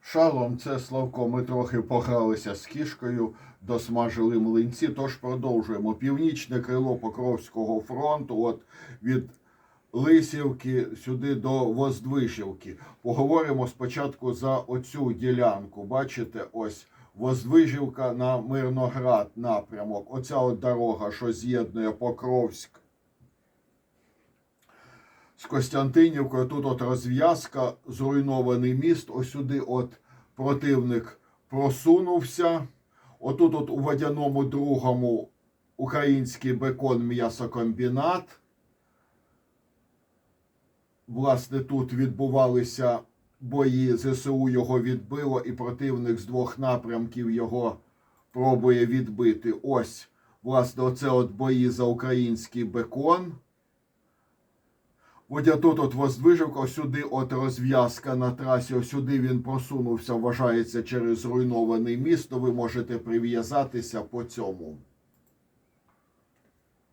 Шалом, це Славко. Ми трохи погралися з кішкою, досмажили млинці. Тож продовжуємо. Північне крило Покровського фронту, от від Лисівки сюди до Воздвижівки. Поговоримо спочатку за оцю ділянку. Бачите, ось Воздвижівка на Мирноград напрямок. Оця от дорога, що з'єднує Покровськ з Костянтинівкою. Тут от розв'язка, зруйнований міст. Ось сюди от противник просунувся. Отут от у водяному другому український бекон м'ясокомбінат. Власне, тут відбувалися бої. ЗСУ його відбило, і противник з двох напрямків його пробує відбити. Ось, власне, оце от бої за український бекон. От тут от Воздвижівка, ось сюди от розв'язка на трасі, ось сюди він просунувся, вважається через зруйнований міст, то ви можете прив'язатися по цьому.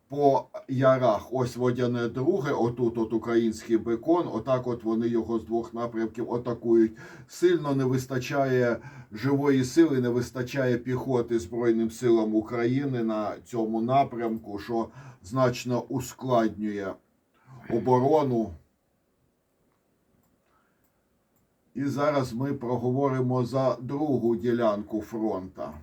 По ярах, ось водяне друге, отут от український бекон, отак от вони його з двох напрямків атакують. Сильно не вистачає живої сили, не вистачає піхоти Збройним силам України на цьому напрямку, що значно ускладнює оборону. І зараз ми проговоримо за другу ділянку фронта.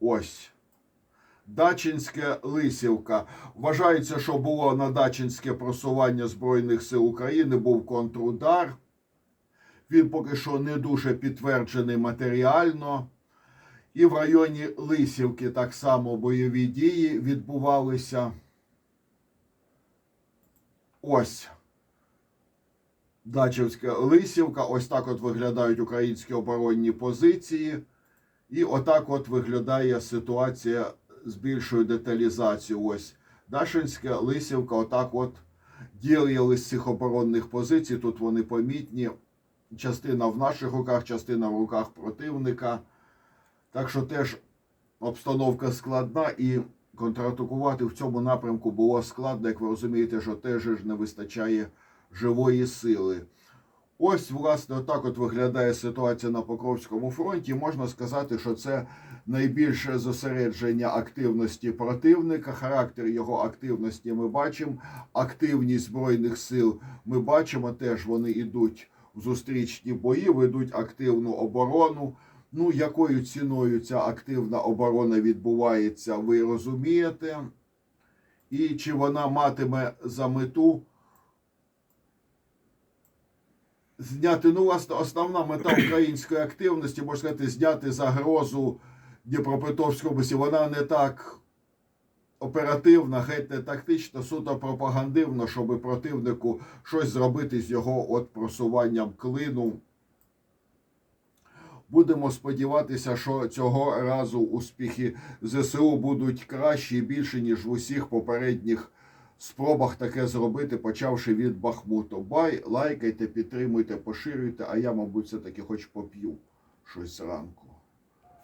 Ось. Дачинське Лисівка. Вважається, що було на Дачинське просування Збройних сил України, був контрудар. Він поки що не дуже підтверджений матеріально. І в районі Лисівки так само бойові дії відбувалися. Ось. Дачівська Лисівка. Ось так от виглядають українські оборонні позиції. І отак от виглядає ситуація з більшою деталізацією. Ось Дашинська Лисівка, отак от діяли з цих оборонних позицій. Тут вони помітні. Частина в наших руках, частина в руках противника. Так що теж обстановка складна і контратакувати в цьому напрямку було складно, як ви розумієте, що теж не вистачає живої сили. Ось, власне, отак от виглядає ситуація на Покровському фронті. Можна сказати, що це найбільше зосередження активності противника. Характер його активності ми бачимо. Активність Збройних сил ми бачимо. Теж вони йдуть в зустрічні бої, ведуть активну оборону. Ну, якою ціною ця активна оборона відбувається, ви розумієте? І чи вона матиме за мету зняти, ну, власне, основна мета української активності, можна сказати, зняти загрозу Дніпропетровської області. Вона не так оперативна, геть не тактична, суто пропагандивна, щоб противнику щось зробити з його от просуванням клину. Будемо сподіватися, що цього разу успіхи ЗСУ будуть кращі і більше, ніж в усіх попередніх спробах таке зробити, почавши від Бахмуту. Бай, лайкайте, підтримуйте, поширюйте, а я, мабуть, все-таки хоч поп'ю щось зранку.